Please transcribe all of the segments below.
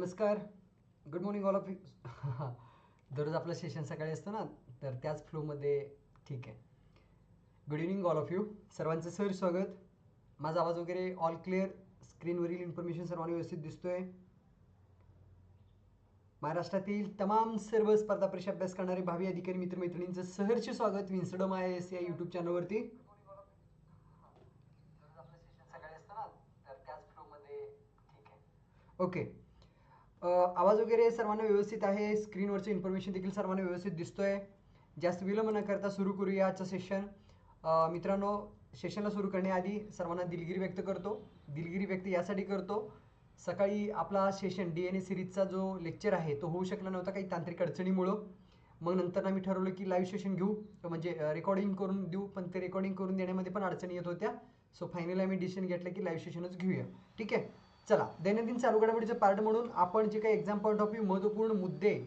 नमस्कार. Good morning all of you दररोज आपलं सेशन सकाळी असतं ना तर त्याच फ्लोमध्ये ठीक आहे. Good evening all of you सर्वांचं सर स्वागत. माझा आवाज वगैरे ऑल क्लिअर स्क्रीनवरील इन्फॉर्मेशन सर्वांना व्यवस्थित दिसतोय. महाराष्ट्रातील तमाम सर्व स्पर्धा परीक्षा अभ्यास करणारे भावी अधिकारी मित्रमैत्रिणींचं सहर्ष स्वागत Wisdom I A S YouTube चॅनलवरती ओके आवाज वगैरे सर्वांना व्यवस्थित आहे. स्क्रीनवरचं इन्फॉर्मेशन देखील सर्वांना व्यवस्थित दिसतोय. जास्त विलंब न करता सुरू करूया आजचं सेशन मित्रांनो सेशनला सुरू करण्याआधी सर्वांना दिलगिरी व्यक्त करतो. दिलगिरी व्यक्त यासाठी करतो सकाळी आपला सेशन डी एन ए सिरीजचा जो लेक्चर आहे तो होऊ शकला नव्हता काही तांत्रिक अडचणीमुळं. मग नंतर आम्ही ठरवलं की लाईव्ह सेशन घेऊ. म्हणजे रेकॉर्डिंग करून देऊ पण ते रेकॉर्डिंग करून देण्यामध्ये पण अडचणी येत होत्या. सो फायनली आम्ही डिसिजन घेतलं की लाईव्ह सेशनच घेऊया. ठीक आहे? चला दैनंदिन चालू घडामोडीचं पार्ट म्हणून आपण जे काही एक्झाम पॉईंट ऑफ व्ह्यू महत्त्वपूर्ण मुद्दे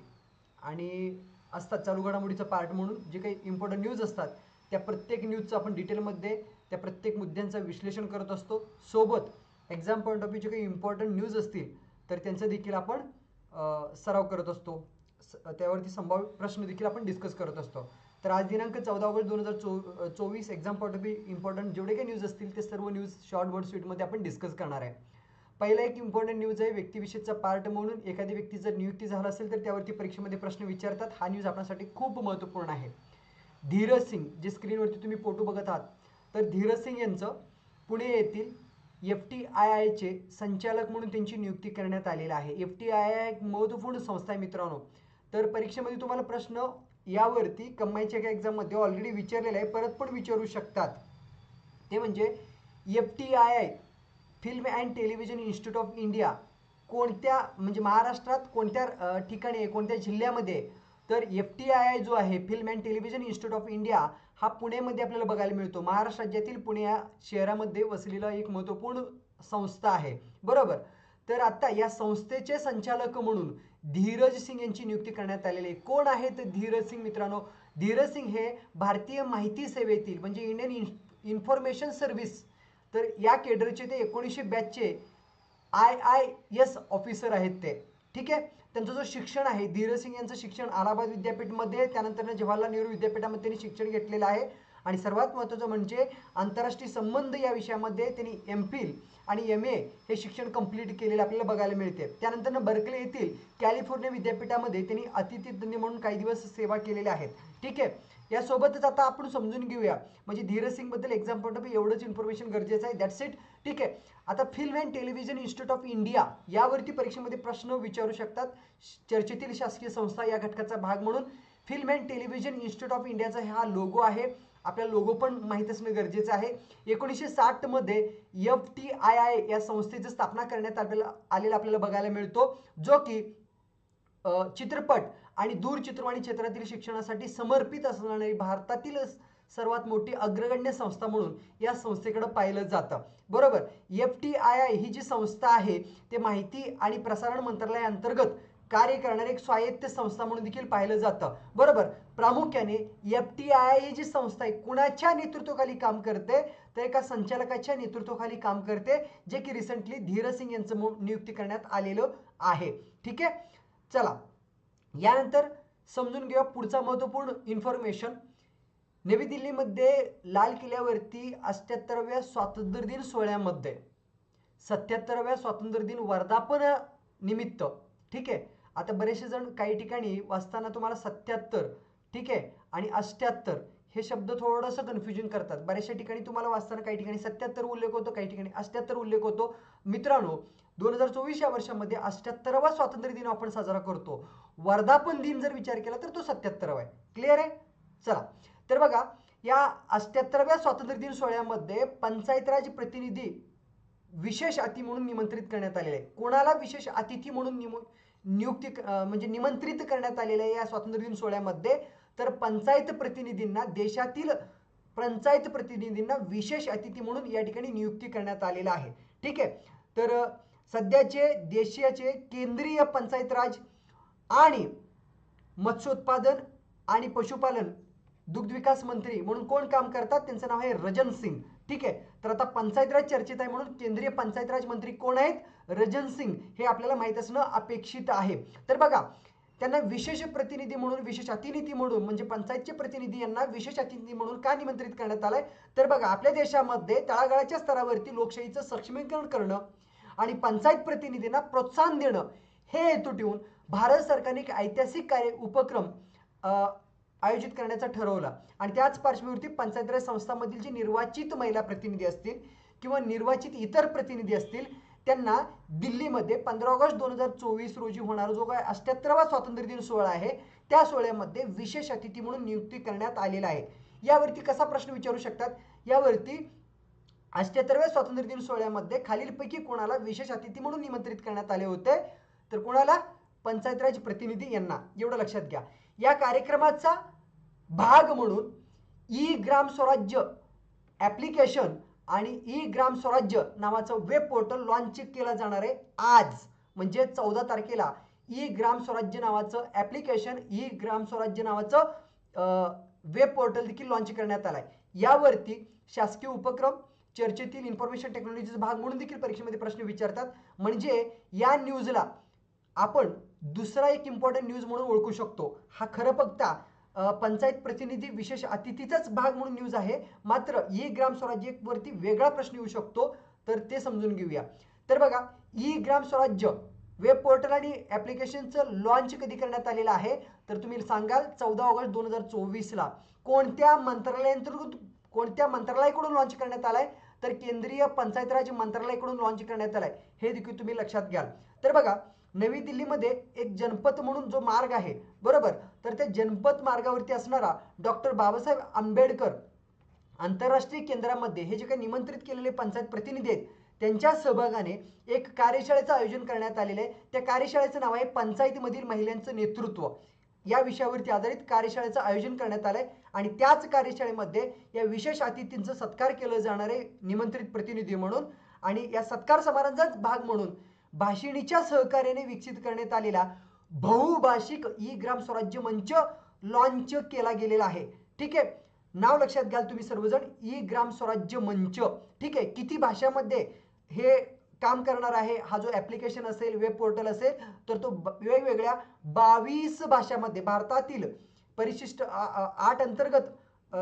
आणि असतात चालू घडामोडीचं पार्ट म्हणून जे काही इम्पॉर्टंट न्यूज असतात त्या प्रत्येक न्यूजचं आपण डिटेलमध्ये त्या प्रत्येक मुद्द्यांचं विश्लेषण करत असतो. सोबत एक्झाम पॉईंट ऑफ व्ह्यू जे काही इम्पॉर्टंट न्यूज असतील तर त्यांचं देखील आपण सराव करत असतो. स- त्यावरती संभाव्य प्रश्न देखील आपण डिस्कस करत असतो. तर आज दिनांक चौदा ऑगस्ट दोन हजार चो चोवीस exam point of view important जेवढे काही न्यूज असतील ते सर्व न्यूज शॉर्ट वर्ड स्वीटमध्ये आपण डिस्कस करणार आहे. पहिला एक इम्पॉर्टंट न्यूज आहे व्यक्तिविशेषचा पार्ट म्हणून एखादी व्यक्ती जर नियुक्ती झाला असेल तर त्यावरती परीक्षेमध्ये प्रश्न विचारतात. हा न्यूज आपल्यासाठी खूप महत्त्वपूर्ण आहे. धीरज सिंग जे स्क्रीनवरती तुम्ही फोटो बघत आहात तर धीरज सिंग यांचं पुणे येथील एफ टी आय आयचे संचालक म्हणून त्यांची नियुक्ती करण्यात आलेली आहे. एफ टी आय आय एक महत्त्वपूर्ण संस्था आहे मित्रांनो. तर परीक्षेमध्ये तुम्हाला प्रश्न यावरती कमाईच्या एका एक्झाममध्ये ऑलरेडी विचारलेला आहे परत पण विचारू शकतात. ते म्हणजे F T I I film and television institute of India कोणत्या म्हणजे महाराष्ट्रात कोणत्या ठिकाणी कोणत्या जिल्ह्यामध्ये? तर एफ टी आय आय जो आहे film and television institute of India हा पुण्यामध्ये आपल्याला बघायला मिळतो. महाराष्ट्र राज्यातील पुणे या शहरामध्ये वसलेला एक महत्त्वपूर्ण संस्था आहे. बरोबर? तर आता या संस्थेचे संचालक म्हणून धीरज सिंग यांची नियुक्ती करण्यात आलेली आहे. कोण आहेत धीरज सिंग मित्रांनो? धीरज सिंग हे भारतीय माहिती सेवेतील म्हणजे इंडियन इन्फॉर्मेशन सर्व्हिस तर या केडरचे ते एकोणीसशे ब्याचे आय आय एस ऑफिसर आहेत ते. ठीक आहे? त्यांचं जो शिक्षण आहे धीरसिंग यांचं शिक्षण अलाहाबाद विद्यापीठमध्ये त्यानंतर जवाहरलाल नेहरू विद्यापीठामध्ये त्यांनी शिक्षण घेतलेलं आहे. आणि सर्वात महत्त्वाचं म्हणजे आंतरराष्ट्रीय संबंध या विषयामध्ये त्यांनी एम फिल आणि एम ए हे शिक्षण कंप्लीट केलेलं आपल्याला बघायला मिळते. त्यानंतर बर्कले येथील कॅलिफोर्निया विद्यापीठामध्ये त्यांनी अतिथी तज्ज्ञ म्हणून काही दिवस सेवा केलेल्या आहेत. ठीक आहे? यासोबतच आता आपण समजून घेऊया. म्हणजे Dheeraj Singh exam point of एवढंच इन्फॉर्मेशन गरजेचं आहे. दॅट्स इट ठीक आहे. आता film and television institute of India यावरती परीक्षेमध्ये प्रश्न विचारू शकतात. चर्चेतील शासकीय संस्था या घटकाचा भाग म्हणून film and television institute of इंडियाचा हा लोगो आहे. आपल्याला लोगो पण माहीत असणं गरजेचं आहे. एकोणीसशे साठमध्ये एफ टी आय आय या संस्थेची स्थापना करण्यात आपल्याला आलेला आपल्याला बघायला मिळतो. जो की चित्रपट आणि दूरचित्रवाणी क्षेत्रातील शिक्षणासाठी समर्पित असणारी भारतातील सर्वात मोठी अग्रगण्य संस्था म्हणून या संस्थेकडे पाहिलं जातं. बरोबर? एफ टी आय आय ही जी संस्था आहे ते माहिती आणि प्रसारण मंत्रालयाअंतर्गत कार्य करणारी एक स्वायत्त संस्था म्हणून देखील पाहिलं जातं. बरोबर? प्रामुख्याने एफ टी आय आय ही जी संस्था आहे कुणाच्या नेतृत्वाखाली काम करते? तर एका संचालकाच्या नेतृत्वाखाली काम करते जे की रिसेंटली धीरसिंग यांचं मु- नियुक्ती करण्यात आलेलं आहे. ठीक आहे? चला. यानंतर समजून घेऊया पुढचा महत्त्वपूर्ण इन्फॉर्मेशन नवी दिल्लीमध्ये लाल किल्ल्यावरती अष्ट्याहत्तराव्या स्वातंत्र्य दिन सोहळ्यामध्ये. सत्याहत्तराव्या स्वातंत्र्य दिन वर्धापन निमित्त. ठीक आहे? आता बरेचसे जण काही ठिकाणी वाचताना तुम्हाला सत्याहत्तर. ठीक आहे? आणि अष्ट्याहत्तर हे शब्द थोडंसं कन्फ्युजन करतात. बऱ्याचशा ठिकाणी तुम्हाला वाचताना काही ठिकाणी सत्याहत्तर उल्लेख होतो काही ठिकाणी अष्ट्याहत्तर उल्लेख होतो. मित्रांनो दोन हजार चोवीस या वर्षामध्ये अष्ट्याहत्तरावा स्वातंत्र्य दिन आपण साजरा करतो. वर्धापन दिन जर विचार केला तर तो सत्याहत्तरावा आहे. क्लिअर आहे? चला. तर बघा या अष्ट्याहत्तराव्या स्वातंत्र्य दिन सोहळ्यामध्ये पंचायत राज प्रतिनिधी विशेष अति म्हणून निमंत्रित करण्यात आलेले आहे कोणाला विशेष अतिथी म्हणून निम नियुक्ती म्हणजे निमंत्रित करण्यात आलेलं आहे या स्वातंत्र्य दिन सोहळ्यामध्ये? तर पंचायत प्रतिनिधींना देशातील पंचायत प्रतिनिधींना विशेष अतिथी म्हणून या ठिकाणी नियुक्ती करण्यात आलेला आहे. ठीक आहे? तर सध्याचे देशाचे केंद्रीय पंचायत राज आणि मत्स्योत्पादन आणि पशुपालन दुग्धविकास मंत्री म्हणून कोण काम करतात? त्यांचं नाव आहे रजन सिंग. ठीक आहे? तर आता पंचायत राज चर्चेत आहे म्हणून केंद्रीय पंचायत राज मंत्री कोण आहेत? रजन सिंग. हे आपल्याला माहीत असणं अपेक्षित आहे. तर बघा त्यांना विशेष प्रतिनिधी म्हणून विशेष अतिनिधी म्हणून म्हणजे पंचायतचे प्रतिनिधी यांना विशेष अतिनिधी म्हणून का निमंत्रित करण्यात आलंय? तर बघा आपल्या देशामध्ये तळागाळाच्या स्तरावरती लोकशाहीचं सक्षमीकरण करणं आणि पंचायत प्रतिनिधींना प्रोत्साहन देणं हे हेतू ठेवून भारत सरकारने एक ऐतिहासिक कार्य उपक्रम आयोजित करण्याचा ठरवला. आणि त्याच पार्श्वभूमीवरती पंचायत राज संस्थांमधील जी निर्वाचित महिला प्रतिनिधी असतील किंवा निर्वाचित इतर प्रतिनिधी असतील त्यांना दिल्लीमध्ये पंधरा ऑगस्ट दोन हजार चोवीस रोजी होणारा जो काय अष्ट्याहत्तरावा स्वातंत्र्य दिन सोहळा आहे त्या सोहळ्यामध्ये विशेष अतिथी म्हणून नियुक्ती करण्यात आलेला आहे. यावरती कसा प्रश्न विचारू शकतात? यावरती अठ्याहत्तराव्या स्वातंत्र्य दिन सोहळ्यामध्ये खालीलपैकी कोणाला विशेष अतिथी म्हणून निमंत्रित करण्यात आले होते? तर कोणाला? पंचायत राज प्रतिनिधी यांना. एवढं लक्षात घ्या. या कार्यक्रमाचा भाग म्हणून ई ग्राम स्वराज्य ॲप्लिकेशन आणि ई ग्राम स्वराज्य नावाचं वेब पोर्टल लॉन्च केलं जाणार आहे आज म्हणजे चौदा तारखेला. ई ग्राम स्वराज्य नावाचं ॲप्लिकेशन ई ग्राम स्वराज्य नावाचं वेब पोर्टल देखील लॉन्च करण्यात आलं आहे यावरती शासकीय उपक्रम चर्चेतील इन्फॉर्मेशन टेक्नॉलॉजीचा भाग म्हणून देखील परीक्षेमध्ये प्रश्न विचारतात. म्हणजे या न्यूजला आपण दुसरा एक इम्पॉर्टंट न्यूज म्हणून ओळखू शकतो. हा खरं बघता पंचायत प्रतिनिधी विशेष अतिथीचाच भाग म्हणून न्यूज आहे. मात्र ई ग्राम स्वराज्य वरती वेगळा प्रश्न येऊ शकतो तर ते समजून घेऊया. तर बघा ई ग्राम स्वराज्य वेब पोर्टल आणि ॲप्लिकेशनचं लॉन्च कधी करण्यात आलेलं आहे? तर तुम्ही सांगाल चौदा ऑगस्ट दोन हजार चोवीसला. कोणत्या मंत्रालयांतर्गत कोणत्या मंत्रालयाकडून लॉन्च करण्यात आलाय? तर केंद्रीय पंचायत राज मंत्रालयाकडून लॉन्च करण्यात आलाय. हे देखील तुम्ही लक्षात घ्याल. तर बघा नवी दिल्लीमध्ये एक जनपथ म्हणून जो मार्ग आहे बरोबर? तर त्या जनपथ मार्गावरती असणारा डॉक्टर बाबासाहेब आंबेडकर आंतरराष्ट्रीय केंद्रामध्ये हे जे काही निमंत्रित केलेले पंचायत प्रतिनिधी आहेत त्यांच्या सहभागाने एक कार्यशाळेचं आयोजन करण्यात आलेलं आहे. त्या कार्यशाळेचं नाव आहे पंचायतीमधील महिलांचं नेतृत्व. या विषयावरती आधारित कार्यशाळेचं आयोजन करण्यात आलंय आणि त्याच कार्यशाळेमध्ये या विशेष अतिथींचा सत्कार केलं जाणार आहे निमंत्रित प्रतिनिधी म्हणून. आणि या सत्कार समारंभाचाच भाग म्हणून भाषिणीच्या सहकार्याने विकसित करण्यात आलेला बहुभाषिक ई ग्राम स्वराज्य मंच लॉन्च केला गेलेला आहे. ठीक आहे? नाव लक्षात घ्याल तुम्ही सर्वजण. ई ग्राम स्वराज्य मंच. ठीक आहे? किती भाषामध्ये हे काम करणार आहे? हा जो ॲप्लिकेशन असेल वेब पोर्टल असेल तर तो ब- वेगवेगळ्या बावीस भाषामध्ये भारतातील परिशिष्ट आ- आठ अंतर्गत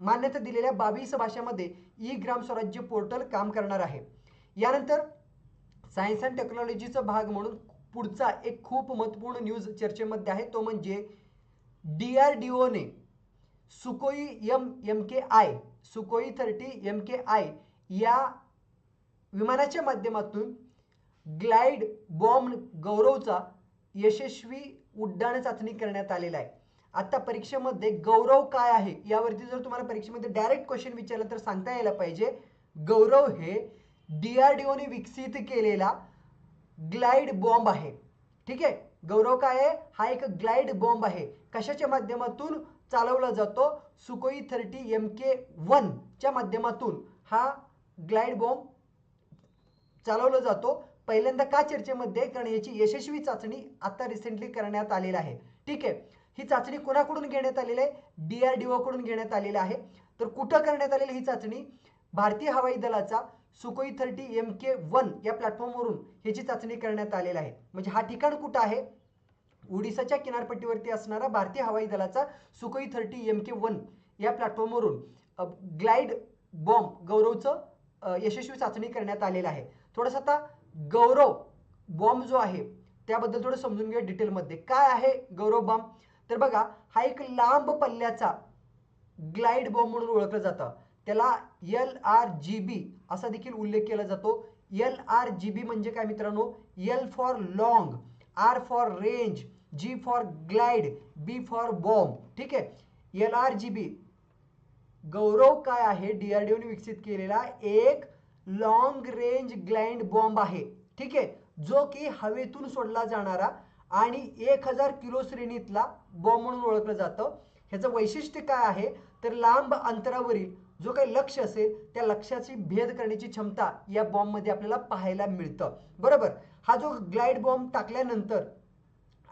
मान्यता दिलेल्या बावीस भाषामध्ये ई ग्राम स्वराज्य पोर्टल काम करणार आहे. यानंतर सायन्स अँड टेक्नॉलॉजीचा भाग म्हणून पुढचा एक खूप महत्त्वपूर्ण न्यूज चर्चेमध्ये आहे. तो म्हणजे D R D one Sukhoi M M K I Sukhoi thirty M K I या विमानाच्या माध्यमातून ग्लाइड बॉम्ब गौरवचा यशस्वी उड्डाण चाचणी करण्यात आलेला आहे. आता परीक्षेमध्ये गौरव काय आहे? यावरती जर तुम्हाला परीक्षेमध्ये डायरेक्ट क्वेश्चन विचारलं तर सांगता यायला पाहिजे. गौरव हे डी आर डी ओने विकसित केलेला ग्लाइड बॉम्ब आहे. ठीक आहे? गौरव काय आहे? हा एक ग्लाइड बॉम्ब आहे. कशाच्या माध्यमातून चालवला जातो? सुकोई थर्टी एम के वनच्या माध्यमातून हा ग्लाइड बॉम्ब चालवला जातो. पहिल्यांदा का चर्चेमध्ये? कारण याची यशस्वी चाचणी आता रिसेंटली करण्यात आलेली आहे. ठीक आहे? ही चाचणी कोणाकडून घेण्यात आलेली आहे? डी आर डी ओकडून घेण्यात आलेली आहे. तर कुठं करण्यात आलेली ही चाचणी? भारतीय हवाई दलाचा Sukhoi thirty M K one या प्लॅटफॉर्मवरून ह्याची चाचणी करण्यात आलेली आहे. म्हणजे हा ठिकाण कुठं आहे? ओडिसाच्या किनारपट्टीवरती असणारा भारतीय हवाई दलाचा Sukhoi thirty M K one या प्लॅटफॉर्मवरून ग्लाइड बॉम्ब गौरवचं यशस्वी चाचणी करण्यात आलेलं आहे. थोडंसं आता गौरव बॉम्ब जो आहे त्याबद्दल थोडं समजून घेऊया डिटेलमध्ये. काय आहे गौरव बॉम्ब? तर बघा हा एक लांब पल्ल्याचा ग्लाइड बॉम्ब म्हणून ओळखलं जातं. त्याला एल आर जी बी असा देखील उल्लेख केला जातो. एल आर जी बी म्हणजे काय मित्रांनो? L for long R for range G for glide B for bomb ठीक आहे? एल आर जी बी गौरव काय आहे? डीआरडीओने विकसित केलेला एक लॉंग रेंज ग्लाइंड बॉम्ब आहे. ठीक आहे? जो की हवेतून सोडला जाणारा आणि एक हजार किलो श्रेणीतला बॉम्ब म्हणून ओळखलं जातं. ह्याचं वैशिष्ट्य काय आहे? तर लांब अंतरावरील जो काही लक्ष असेल त्या लक्ष्याची भेद करण्याची क्षमता या बॉम्बमध्ये आपल्याला पाहायला मिळतं. बरोबर? हा जो ग्लाइड बॉम्ब टाकल्यानंतर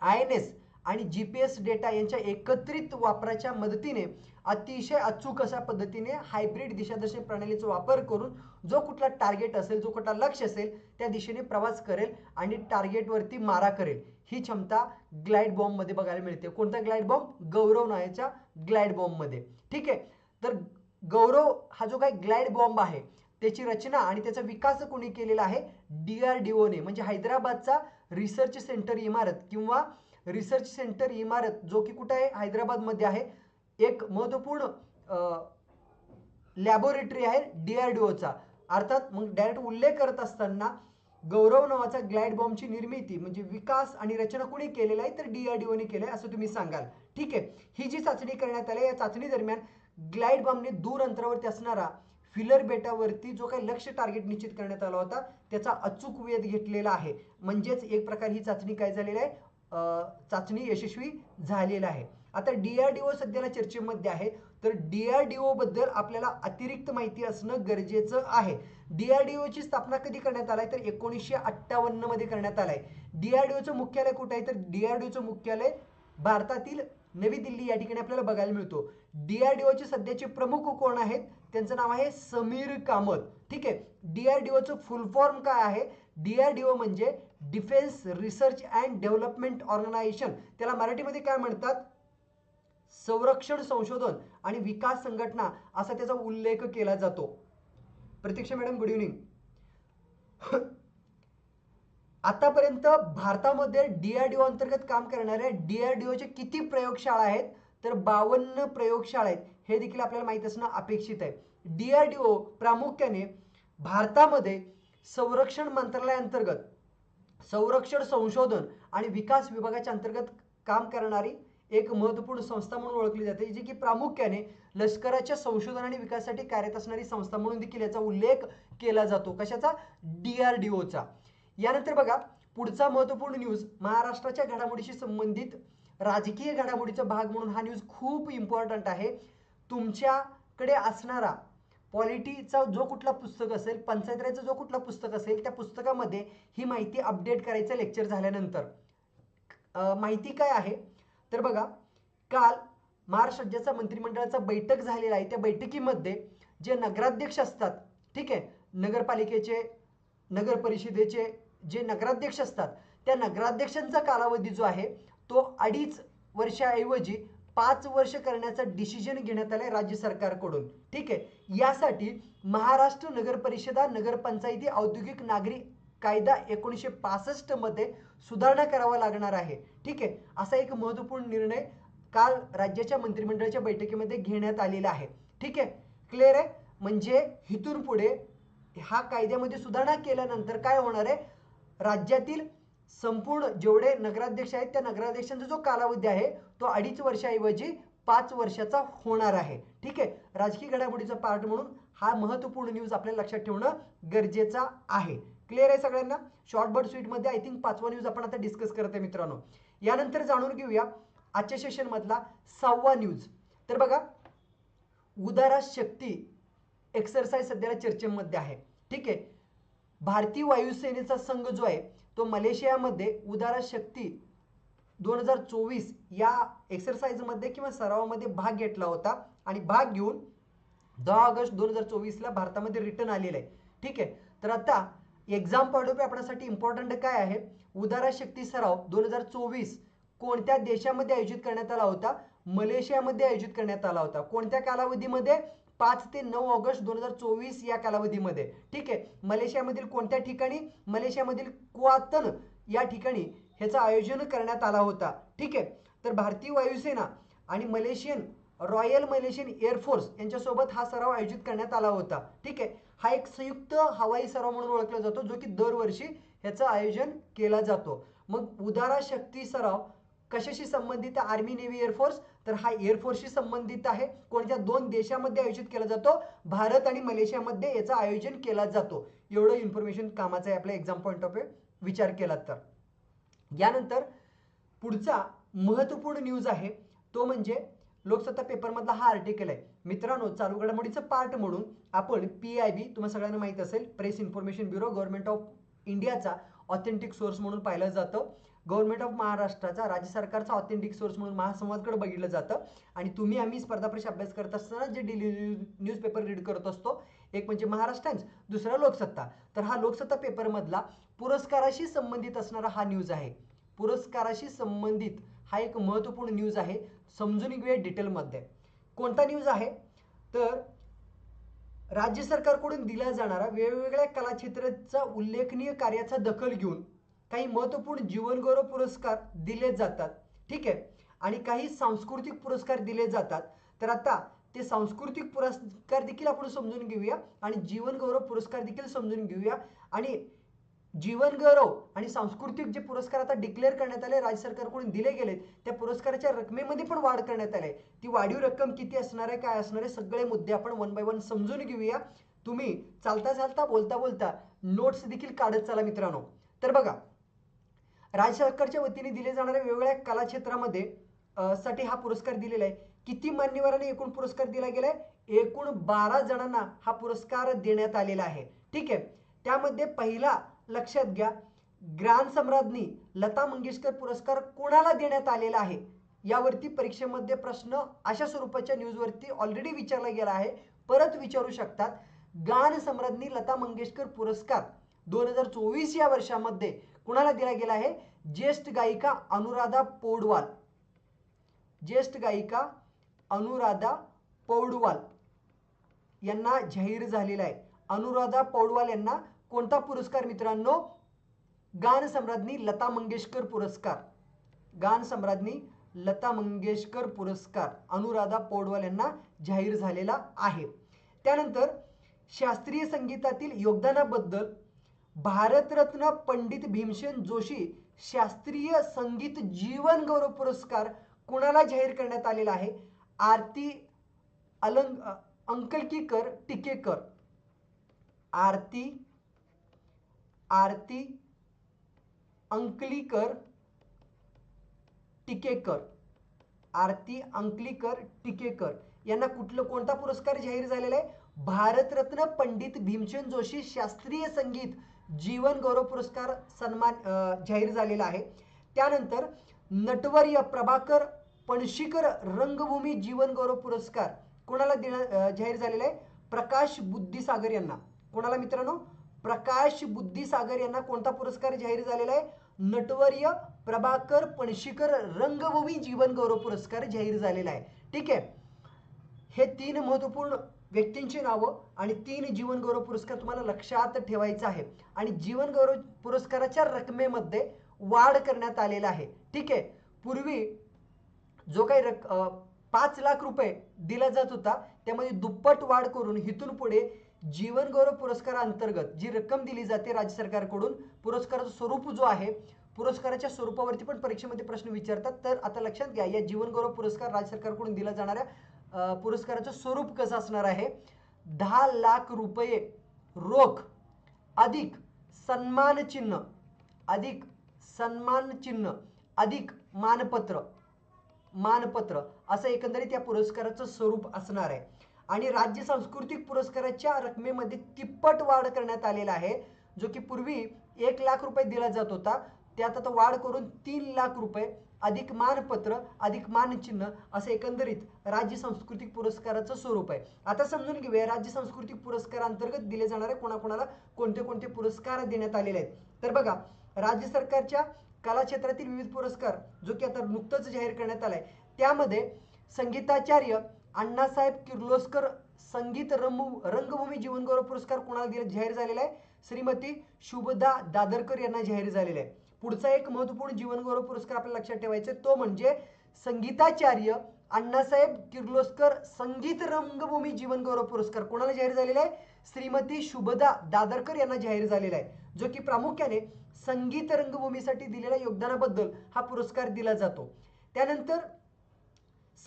आय एन एस आणि जी पी एस डेटा यांच्या एकत्रित वापराच्या मदतीने अतिशय अचूक अशा पद्धतीने हायब्रिड दिशादर्शक प्रणालीचा वापर करून जो कुठला टार्गेट असेल जो कुठला लक्ष असेल त्या दिशेने प्रवास करेल आणि टार्गेटवरती मारा करेल. ही क्षमता ग्लाइड बॉम्बमध्ये बघायला मिळते. कोणता ग्लाइड बॉम्ब गौरव नावाच्या ग्लाइड बॉम्बमध्ये ठीक आहे? तर गौरव हा जो काही ग्लाइड बॉम्ब आहे त्याची रचना आणि त्याचा विकास कोणी केलेला आहे? डी आर डी ओने म्हणजे हैदराबादचा रिसर्च सेंटर इमारत किंवा रिसर्च सेंटर इमारत जो की कुठं आहे? हैदराबादमध्ये आहे. एक महत्त्वपूर्ण लॅबोरेटरी आहे डी आर डी ओचा अर्थात मग डायरेक्ट उल्लेख करत असताना गौरव नावाचा ग्लाइड बॉम्बची निर्मिती म्हणजे विकास आणि रचना कुणी केलेला आहे? तर डी आर डी ओने केलं आहे असं तुम्ही सांगाल. ठीक आहे. ही जी चाचणी करण्यात आली या चाचणी दरम्यान ग्लाइड बॉम्बने दूर अंतरावरती असणारा फिलर बेटावरती जो काही लक्ष टार्गेट निश्चित करण्यात आला होता त्याचा अचूक वेध घेतलेला आहे. म्हणजेच एक प्रकार ही चाचणी काय झालेली आहे? चाचणी यशस्वी झालेला आहे. आता डीआरडीओ सध्याला चर्चेमध्ये आहे. तर डीआरडीओ बद्दल आपल्याला अतिरिक्त माहिती असणं गरजेचं आहे. डीआरडीओची स्थापना कधी करण्यात आलाय? तर एकोणीसशे अठ्ठावन्नमध्ये करण्यात आलाय. डीआरडीओचं मुख्यालय कुठं आहे? तर डीआरडीओचं मुख्यालय भारतातील नवी दिल्ली या ठिकाणी आपल्याला बघायला मिळतो. डीआरडीओचे सध्याचे प्रमुख कोण आहेत? त्यांचं नाव आहे समीर कामत. ठीक आहे? डीआरडीओचं फुल फॉर्म काय आहे? डीआरडीओ म्हणजे defence research and development organisation. त्याला मराठीमध्ये काय म्हणतात? संरक्षण संशोधन आणि विकास संघटना असा त्याचा उल्लेख केला जातो. प्रतीक्षा मॅडम गुड इव्हनिंग आतापर्यंत भारतामध्ये डीआरडीओ अंतर्गत काम करणाऱ्या डीआरडीओचे किती प्रयोगशाळा आहेत? तर बावन्न प्रयोगशाळा आहेत. हे देखील आपल्याला माहीत असणं अपेक्षित आहे. डी आर डी ओ प्रामुख्याने भारतामध्ये संरक्षण मंत्रालयाअंतर्गत संरक्षण संशोधन आणि विकास विभागाच्या अंतर्गत काम करणारी एक महत्त्वपूर्ण संस्था म्हणून ओळखली जाते जी की प्रामुख्याने लष्कराच्या संशोधन आणि विकासासाठी कार्यरत असणारी संस्था म्हणून देखील याचा उल्लेख केला जातो. कशाचा? डी आर डी ओचा यानंतर बघा पुढचा महत्त्वपूर्ण न्यूज महाराष्ट्राच्या घडामोडीशी संबंधित राजकीय घडामोडीचा भाग म्हणून हा न्यूज खूप इम्पॉर्टंट आहे. तुमच्याकडे असणारा पॉलिटीचा जो कुठला पुस्तक असेल पंचायतराचं जो कुठला पुस्तक असेल त्या पुस्तकामध्ये ही माहिती अपडेट करायचं लेक्चर झाल्यानंतर. माहिती काय आहे? तर बघा काल महाराष्ट्र राज्याचा मंत्रिमंडळाचा बैठक झालेला आहे. त्या बैठकीमध्ये जे नगराध्यक्ष असतात ठीक आहे नगरपालिकेचे नगर परिषदेचे जे नगराध्यक्ष असतात त्या नगराध्यक्षांचा कालावधी जो आहे तो अडीच वर्षाऐवजी पाच वर्ष करण्याचा डिसिजन घेण्यात आलाय राज्य सरकारकडून. ठीक आहे? यासाठी महाराष्ट्र नगर परिषदा नगरपंचायती औद्योगिक नागरी कायदा एकोणीसशे पासष्टमध्ये सुधारणा करावा लागणार आहे. ठीक आहे? असा एक महत्त्वपूर्ण निर्णय काल राज्याच्या मंत्रिमंडळाच्या बैठकीमध्ये घेण्यात आलेला आहे. ठीक आहे? क्लिअर आहे? म्हणजे इथून पुढे हा कायद्यामध्ये सुधारणा केल्यानंतर काय होणार आहे? राज्यातील संपूर्ण जेवढे नगराध्यक्ष आहेत त्या नगराध्यक्षांचा जो कालावधी आहे तो अडीच वर्षाऐवजी पाच वर्षाचा होणार आहे. ठीक आहे? राजकीय घडामोडीचा पार्ट म्हणून हा महत्त्वपूर्ण न्यूज आपल्याला लक्षात ठेवणं गरजेचा आहे. क्लिअर आहे सगळ्यांना? शॉर्ट बर्ड स्वीटमध्ये आय थिंक पाचवा न्यूज आपण आता डिस्कस करत आहे मित्रांनो. यानंतर जाणून घेऊया आजच्या सेशनमधला सहावा न्यूज तर बघा उदारा शक्ती एक्सरसाइज सध्याला चर्चेमध्ये आहे. ठीक आहे? भारतीय वायुसेनेचा संघ जो आहे तो मलेशियामध्ये उदारशक्ती दोन हजार चोवीस या एक्सरसाइजमध्ये किंवा सरावामध्ये भाग घेतला होता आणि भाग घेऊन दहा ऑगस्ट दोन हजार चोवीसला भारतामध्ये रिटर्न आलेलं आहे. ठीक आहे? तर आता एक्झाम पॉईंट आपल्यासाठी इम्पॉर्टंट काय आहे? उदारा शक्ती सराव दोन हजार चोवीस कोणत्या देशामध्ये आयोजित करण्यात आला होता? मलेशियामध्ये आयोजित करण्यात आला होता. कोणत्या कालावधीमध्ये? पाच ते नऊ ऑगस्ट दोन हजार चोवीस या कालावधीमध्ये. ठीक आहे? मलेशियामधील कोणत्या ठिकाणी? मलेशियामधील क्वातन या ठिकाणी ह्याचं आयोजन करण्यात आला होता. ठीक आहे? तर भारतीय वायुसेना आणि मलेशियन रॉयल मलेशियन एअरफोर्स यांच्यासोबत हा सराव आयोजित करण्यात आला होता. ठीक आहे? हा एक संयुक्त हवाई सराव म्हणून ओळखला जातो जो की दरवर्षी ह्याचं आयोजन केला जातो. मग उदारा शक्ती सराव कशाशी संबंधित आर्मी नेव्ही एअरफोर्स तर हा एअरफोर्सशी संबंधित आहे. कोणत्या दोन देशामध्ये आयोजित केला जातो? भारत आणि मलेशियामध्ये याचं आयोजन केला जातो. एवढं इन्फॉर्मेशन कामाचं आहे आपल्या एक्झाम पॉईंट ऑफ विचार केला तर. यानंतर पुढचा महत्त्वपूर्ण न्यूज आहे. तो म्हणजे लोकसत्ता पेपरमधला हा आर्टिकल आहे. मित्रांनो चालू घडामोडीचं पार्ट म्हणून आपण पी आय बी तुम्हाला सगळ्यांना माहीत असेल press information bureau government of India authentic source म्हणून पाहिलं जातं. गव्हर्नमेंट ऑफ महाराष्ट्राचा राज्य सरकारचा ऑथेंटिक सोर्स म्हणून महासंवादकडे बघितलं जातं. आणि तुम्ही आम्ही स्पर्धा परीक्षा अभ्यास करत असताना जे डेली न्यूजपेपर रीड करत असतो एक म्हणजे महाराष्ट्र टाइम्स दुसरा लोकसत्ता. तर हा लोकसत्ता पेपरमधला पुरस्काराशी संबंधित असणारा हा न्यूज आहे. पुरस्काराशी संबंधित हा एक महत्त्वपूर्ण न्यूज आहे समजून घेऊया डिटेलमध्ये कोणता न्यूज आहे? तर राज्य सरकारकडून दिला जाणारा वेगवेगळ्या कलाक्षेत्राचा उल्लेखनीय कार्याचा दखल घेऊन काही महत्त्वपूर्ण जीवनगौरव पुरस्कार दिले जातात. ठीक आहे? आणि काही सांस्कृतिक पुरस्कार दिले जातात. तर आता ते सांस्कृतिक पुरस्कार देखील आपण समजून घेऊया आणि जीवनगौरव पुरस्कार देखील समजून घेऊया. आणि जीवनगौरव आणि सांस्कृतिक जे पुरस्कार आता डिक्लेअर करण्यात आले राज्य सरकारकडून दिले गेलेत त्या पुरस्काराच्या रकमेमध्ये पण वाढ करण्यात आली. ती वाढीव रक्कम किती असणार आहे काय असणार आहे सगळे मुद्दे आपण वन बाय वन समजून घेऊया. तुम्ही चालता चालता बोलता बोलता नोट्स देखील काढत चला मित्रांनो. तर बघा राज्य सरकारच्या वतीने दिले जाणाऱ्या वेगवेगळ्या कलाक्षेत्रामध्ये साठी हा पुरस्कार दिलेला आहे. किती मान्यवरांना एकूण पुरस्कार दिला गेला आहे एकूण बारा जणांना हा पुरस्कार देण्यात आलेला आहे. ठीक आहे? त्यामध्ये पहिला लक्षात घ्या ग्रान सम्राज्ञी लता मंगेशकर पुरस्कार कोणाला देण्यात आलेला आहे? यावरती परीक्षेमध्ये प्रश्न अशा स्वरूपाच्या न्यूजवरती ऑलरेडी विचारला गेला आहे. परत विचारू शकतात. गान सम्राज्ञी लता मंगेशकर पुरस्कार दोन हजार चोवीस या वर्षामध्ये कुणाला दिला गेला आहे? ज्येष्ठ गायिका अनुराधा पौडवाल. ज्येष्ठ गायिका अनुराधा पौडवाल यांना जाहीर झालेला आहे. अनुराधा पौडवाल यांना कोणता पुरस्कार मित्रांनो? गान सम्राज्ञी लता मंगेशकर पुरस्कार. गान सम्राज्ञी लता मंगेशकर पुरस्कार अनुराधा पौडवाल यांना जाहीर झालेला आहे. त्यानंतर शास्त्रीय संगीतातील योगदानाबद्दल भारतरत्न पंडित भीमसेन जोशी शास्त्रीय संगीत जीवन गौरव पुरस्कार कुणाला जाहीर करण्यात आलेला आहे? आरती अलंग अंकलकीकर टिकेकर. आरती आरती अंकलीकर टिकेकर. आरती अंकलीकर टिकेकर यांना कुठलं कोणता पुरस्कार जाहीर झालेला आहे? भारतरत्न पंडित भीमसेन जोशी शास्त्रीय संगीत जीवन गौरव पुरस्कार सन्मान जाहीर झालेला आहे. त्यानंतर नटवर्य प्रभाकर पणशीकर रंगभूमी जीवन गौरव पुरस्कार कोणाला देणं जाहीर झालेला आहे? प्रकाश बुद्धिसागर यांना. कोणाला मित्रांनो? प्रकाश बुद्धिसागर यांना कोणता पुरस्कार जाहीर झालेला आहे? नटवर्य प्रभाकर पणशीकर रंगभूमी जीवन गौरव पुरस्कार जाहीर झालेला आहे. ठीक आहे. हे तीन महत्त्वपूर्ण व्यक्तींची नावं आणि तीन जीवनगौरव पुरस्कार तुम्हाला लक्षात ठेवायचं आहे. आणि जीवनगौरव पुरस्काराच्या रकमेमध्ये वाढ करण्यात आलेला आहे. ठीक आहे. पूर्वी जो काही रक पाच लाख रुपये दिला जात होता त्यामध्ये दुप्पट वाढ करून इथून पुढे जीवनगौरव पुरस्काराअंतर्गत जी रक्कम दिली जाते राज्य सरकारकडून पुरस्काराचं स्वरूप जो आहे पुरस्काराच्या स्वरूपावरती पण परीक्षेमध्ये प्रश्न विचारतात. तर आता लक्षात घ्या या जीवनगौरव पुरस्कार राज्य सरकारकडून दिला जाणाऱ्या पुरस्काराचं स्वरूप कसं असणार आहे? दहा लाख रुपये रोख अधिक सन्मानचिन्ह अधिक सन्मानचिन्ह अधिक मानपत्र मानपत्र असं एकंदरीत या पुरस्काराचं स्वरूप असणार आहे. आणि राज्य सांस्कृतिक पुरस्काराच्या रकमेमध्ये तिप्पट वाढ करण्यात आलेला आहे जो की पूर्वी एक लाख रुपये दिला जात होता. त्यात आता वाढ करून तीन लाख रुपये अधिक मानपत्र अधिक मानचिन्ह असं एकंदरीत राज्य सांस्कृतिक पुरस्काराचं स्वरूप आहे. आता समजून घेऊया राज्य सांस्कृतिक पुरस्कारांतर्गत दिले जाणारे कोणाकोणाला कोणते कोणते पुरस्कार देण्यात आलेले आहेत? तर बघा राज्य सरकारच्या कला क्षेत्रातील विविध पुरस्कार जो की आता नुकतंच जाहीर करण्यात आलाय त्यामध्ये संगीताचार्य अण्णासाहेब किर्लोस्कर संगीत रंग रंगभूमी जीवनगौरव पुरस्कार कोणाला दिला जाहीर झालेला आहे? श्रीमती शुभदा दादरकर यांना जाहीर झालेला आहे. पुढचा एक महत्त्वपूर्ण जीवनगौरव पुरस्कार आपल्याला लक्षात ठेवायचा तो म्हणजे संगीताचार्य अण्णासाहेब किर्लोस्कर संगीत रंगभूमी जीवनगौरव पुरस्कार. कोणाला जाहीर झालेला आहे? श्रीमती शुभदा दादरकर यांना जाहीर झालेला आहे जो की प्रामुख्याने संगीत रंगभूमीसाठी दिलेल्या योगदानाबद्दल हा पुरस्कार दिला जातो. त्यानंतर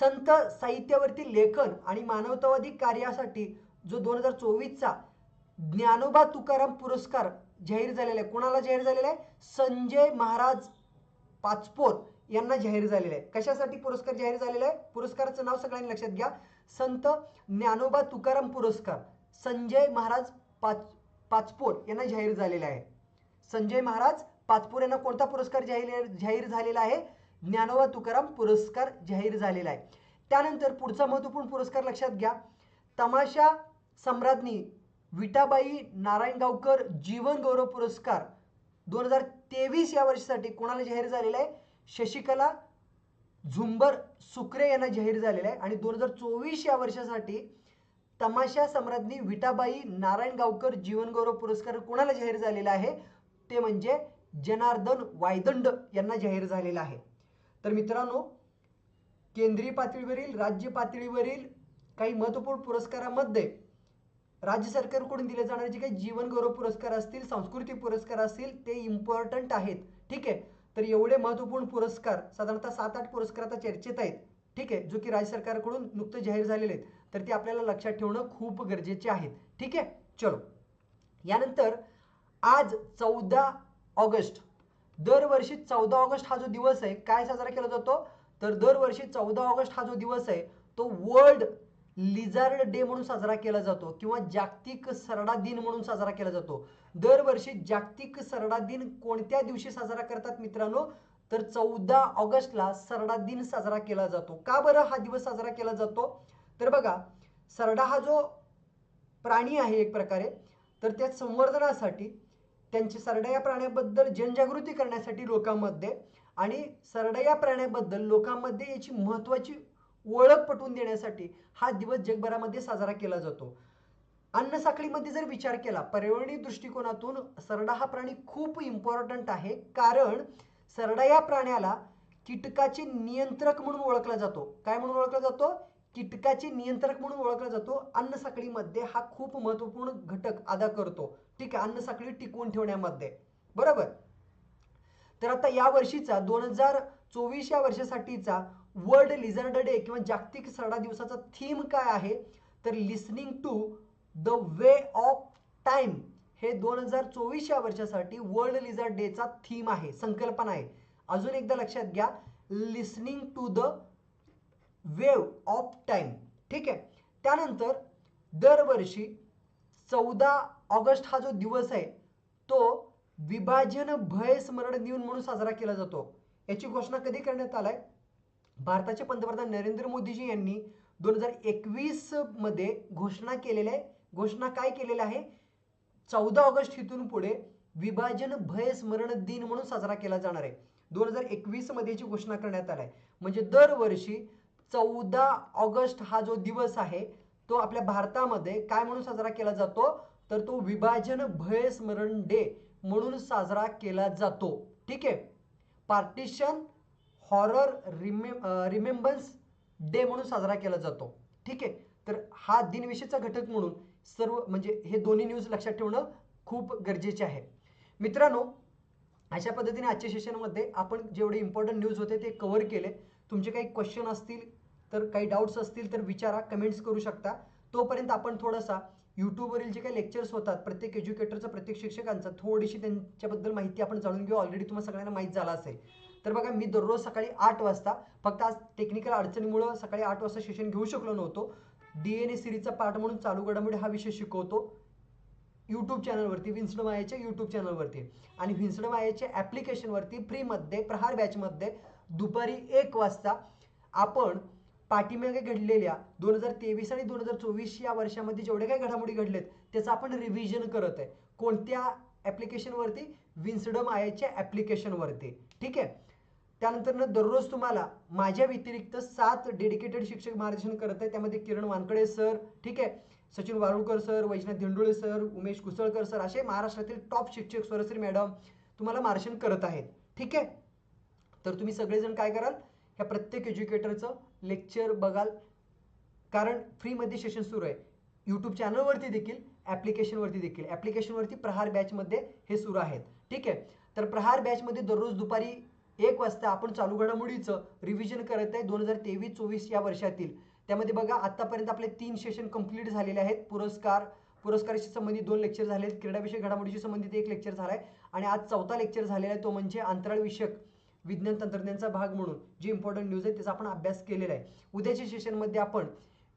संत साहित्यावरती लेखन आणि मानवतावादी कार्यासाठी जो दोन हजार चोवीसचा ज्ञानोबा तुकाराम पुरस्कार जाहीर झालेला आहे. कोणाला जाहीर झालेलं आहे? संजय महाराज पाचपोर यांना जाहीर झालेला आहे. कशासाठी पुरस्कार जाहीर झालेला आहे? पुरस्काराचं नाव सगळ्यांनी लक्षात घ्या. संत ज्ञानोबा तुकाराम पुरस्कार संजय महाराज पाच पाचपोर यांना जाहीर झालेला आहे. संजय महाराज पाचपुऱ्यांना कोणता पुरस्कार जाहीर जाहीर झालेला आहे? ज्ञानोबा तुकाराम पुरस्कार जाहीर झालेला आहे. त्यानंतर पुढचा महत्त्वपूर्ण पुरस्कार लक्षात घ्या. तमाशा सम्राज्ञी विटाबाई नारायणगावकर जीवनगौरव पुरस्कार दोन हजार तेवीस या वर्षासाठी कोणाला जाहीर झालेला आहे? शशिकला झुंबर सुक्रे यांना जाहीर झालेला आहे. आणि दोन हजार चोवीस या वर्षासाठी तमाशा सम्राज्ञी विटाबाई नारायणगावकर जीवनगौरव पुरस्कार कोणाला जाहीर झालेला आहे? ते म्हणजे जनार्दन वायदंड यांना जाहीर झालेला आहे. तर मित्रांनो केंद्रीय पातळीवरील राज्य पातळीवरील काही महत्त्वपूर्ण पुरस्कारामध्ये राज्य सरकारकडून दिले जाणारे जे काही जीवन गौरव पुरस्कार असतील सांस्कृतिक पुरस्कार असतील ते इम्पॉर्टंट आहेत. ठीक आहे? तर एवढे महत्त्वपूर्ण पुरस्कार साधारणतः सात आठ पुरस्कार आता चर्चेत आहेत. ठीक आहे? जो की राज्य सरकारकडून नुकतं जाहीर झालेले आहेत. तर ते आपल्याला लक्षात ठेवणं खूप गरजेचे आहेत. ठीक आहे? चलो. यानंतर आज चौदा ऑगस्ट. दरवर्षी चौदा ऑगस्ट हा जो दिवस आहे काय साजरा केला जातो? तर दरवर्षी चौदा ऑगस्ट हा जो दिवस आहे तो वर्ल्ड लिझार्ड डे म्हणून साजरा केला जातो किंवा जागतिक सरडा दिन म्हणून साजरा केला जातो. दरवर्षी जागतिक सरडा दिन कोणत्या दिवशी साजरा करतात मित्रांनो? तर चौदा ऑगस्टला सरडा दिन साजरा केला जातो. का बरं हा दिवस साजरा केला जातो? तर बघा सरडा हा जो प्राणी आहे एक प्रकारे तर त्या संवर्धनासाठी त्यांची सरडा या प्राण्याबद्दल जनजागृती करण्यासाठी लोकांमध्ये आणि सरडा या प्राण्याबद्दल लोकांमध्ये याची महत्त्वाची ओळख पटवून देण्यासाठी हा दिवस जगभरामध्ये साजरा केला जातो. अन्न साखळीमध्ये जर विचार केला पर्यावरणीय दृष्टिकोनातून सरडा हा प्राणी खूप इम्पॉर्टंट आहे. कारण सरडा या प्राण्याला कीटकाचे नियंत्रक म्हणून ओळखला जातो. काय म्हणून ओळखला जातो? कीटकाचे नियंत्रक म्हणून ओळखला जातो. अन्न साखळीमध्ये हा खूप महत्त्वपूर्ण घटक अदा करतो. ठीक आहे अन्न साखळी टिकवून ठेवण्यामध्ये. बरोबर? तर आता या वर्षीचा दोन हजार चोवीस या वर्षासाठीचा वर्ल्ड लिझर्ड डे किंवा जागतिक सरडा दिवसाचा थीम काय आहे? तर listening to the way of time हे दोन हजार चोवीस या वर्षासाठी वर्ल्ड लिझर्ड डेचा थीम आहे संकल्पना आहे. अजून एकदा लक्षात घ्या listening to the wave of time ठीक आहे? त्यानंतर दरवर्षी चौदा ऑगस्ट हा जो दिवस आहे तो विभाजन भय स्मरण दिन म्हणून साजरा केला जातो. याची घोषणा कधी करण्यात आलाय? भारताचे पंतप्रधान नरेंद्र मोदीजी यांनी दोन हजार एकवीसमध्ये घोषणा केलेल्या आहे. घोषणा काय केलेल्या आहे? चौदा ऑगस्ट इथून पुढे विभाजन भय स्मरण दिन म्हणून साजरा केला जाणार आहे. दोन हजार एकवीसमध्ये याची घोषणा करण्यात आलाय. म्हणजे दरवर्षी चौदा ऑगस्ट हा जो दिवस आहे तो आपल्या भारतामध्ये काय म्हणून साजरा केला जातो? तर तो विभाजन भय स्मरण डे म्हणून साजरा केला जातो. ठीक आहे? पार्टिशन हॉरर रिमे रिमेंबन्स डे म्हणून साजरा केला जातो. ठीक आहे? तर हा दिनविषयीचा घटक म्हणून सर्व म्हणजे हे दोन्ही न्यूज लक्षात ठेवणं खूप गरजेचे आहे. मित्रांनो अशा पद्धतीने आजच्या सेशनमध्ये आपण जेवढे इम्पॉर्टंट न्यूज होते ते कव्हर केले. तुमचे काही क्वेश्चन असतील तर काही डाऊट्स असतील तर विचारा कमेंट्स करू शकता. तोपर्यंत आपण थोडासा यूट्यूबवरील जे काही लेक्चर्स होतात प्रत्येक एज्युकेटरचं प्रत्येक शिक्षकांचा थोडीशी त्यांच्याबद्दल माहिती आपण जाणून घेऊ. ऑलरेडी तुम्हाला सगळ्यांना माहीत झाला असेल. तर बघा मी दररोज सकाळी आठ वाजता फक्त आज टेक्निकल अडचणीमुळं सकाळी आठ वाजता सेशन घेऊ शकलो नव्हतो. डी एन ए सिरीजचा पार्ट म्हणून चालू घडामोडी हा विषय शिकवतो. यूट्यूब चॅनलवरती विन्सड मायाच्या यूट्यूब चॅनलवरती आणि विन्सड मायाच्या ॲप्लिकेशनवरती फ्रीमध्ये प्रहार बॅचमध्ये दुपारी एक वाजता आपण पाठीमागे घडलेल्या दोन हजार तेवीस आणि दोन हजार चोवीस या वर्षामध्ये जेवढ्या काही घडामोडी घडलेत त्याचं आपण रिव्हिजन करत आहे. कोणत्या ॲप्लिकेशनवरती विन्सडम आयच्या ॲप्लिकेशनवरती ठीक आहे? त्यानंतर दररोज तुम्हाला माझ्या व्यतिरिक्त सात डेडिकेटेड शिक्षक मार्गदर्शन करत आहे त्यामध्ये किरण वानकडे सर ठीक आहे? Sachin Warulkar sir Vaijnath Dhendule sir Umesh Kusalkar sir असे महाराष्ट्रातील टॉप शिक्षक स्वरश्री मॅडम तुम्हाला मार्गदर्शन करत आहेत. ठीक आहे? तर तुम्ही सगळेजण काय कराल? ह्या प्रत्येक एज्युकेटरचं लेक्चर बघाल. कारण फ्रीमध्ये सेशन सुरू आहे. यूट्यूब चॅनलवरती देखील ॲप्लिकेशनवरती देखील. ॲप्लिकेशनवरती प्रहार बॅचमध्ये हे सुरू आहेत. ठीक आहे? तर प्रहार बॅचमध्ये दररोज दुपारी एक वाजता आपण चालू घडामोडीचं रिव्हिजन करत आहे. दोन हजार तेवीस चोवीस या वर्षातील. त्यामध्ये बघा आत्तापर्यंत आपले तीन सेशन कंप्लीट झालेले आहेत. पुरस्कार पुरस्काराशी संबंधित दोन लेक्चर झाले आहेत क्रीडाविषयक घडामोडीशी संबंधित एक लेक्चर झाला आहे आणि आज चौथा लेक्चर झालेला आहे. तो म्हणजे अंतराळविषयक विज्ञान तंत्रज्ञानचा भाग म्हणून जे इम्पॉर्टंट न्यूज आहे त्याचा आपण अभ्यास केलेला आहे. उद्याच्या सेशनमध्ये आपण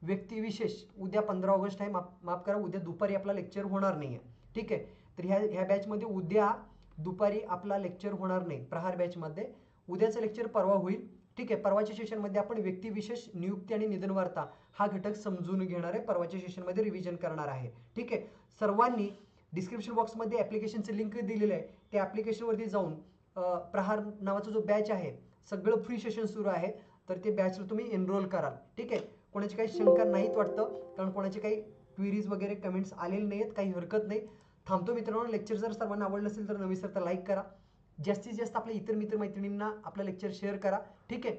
व्यक्तिविशेष उद्या पंधरा ऑगस्ट आहे माफ माफ करा उद्या दुपारी आपला लेक्चर होणार नाही आहे ठीक आहे? तर ह्या ह्या बॅचमध्ये उद्या दुपारी आपला लेक्चर होणार नाही प्रहार बॅचमध्ये उद्याचं लेक्चर परवा होईल. ठीक आहे? परवाच्या सेशनमध्ये आपण व्यक्तिविशेष नियुक्ती आणि निधन वार्ता हा घटक समजून घेणार आहे. परवाच्या सेशनमध्ये रिव्हिजन करणार आहे. ठीक आहे? सर्वांनी डिस्क्रिप्शन बॉक्समध्ये ॲप्लिकेशनचं लिंक दिलेलं आहे. त्या ॲप्लिकेशनवरती जाऊन प्रहार नावाचा जो बॅच आहे सगळं फ्री सेशन सुरू आहे तर ते बॅचला तुम्ही एनरोल कराल. ठीक आहे? कोणाची काही शंका नाहीत वाटतं कारण कोणाची काही क्विरीज वगैरे कमेंट्स आलेले नाहीत काही हरकत नाही. थांबतो मित्रांनो लेक्चर जर सर्वांना आवडलं असेल तर नवी सर तर लाईक करा. जास्तीत जास्त आपल्या इतर मित्र मैत्रिणींना आपलं लेक्चर शेअर करा. ठीक आहे?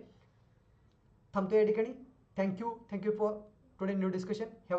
थांबतो या ठिकाणी. Thank you thank you for today new discussion have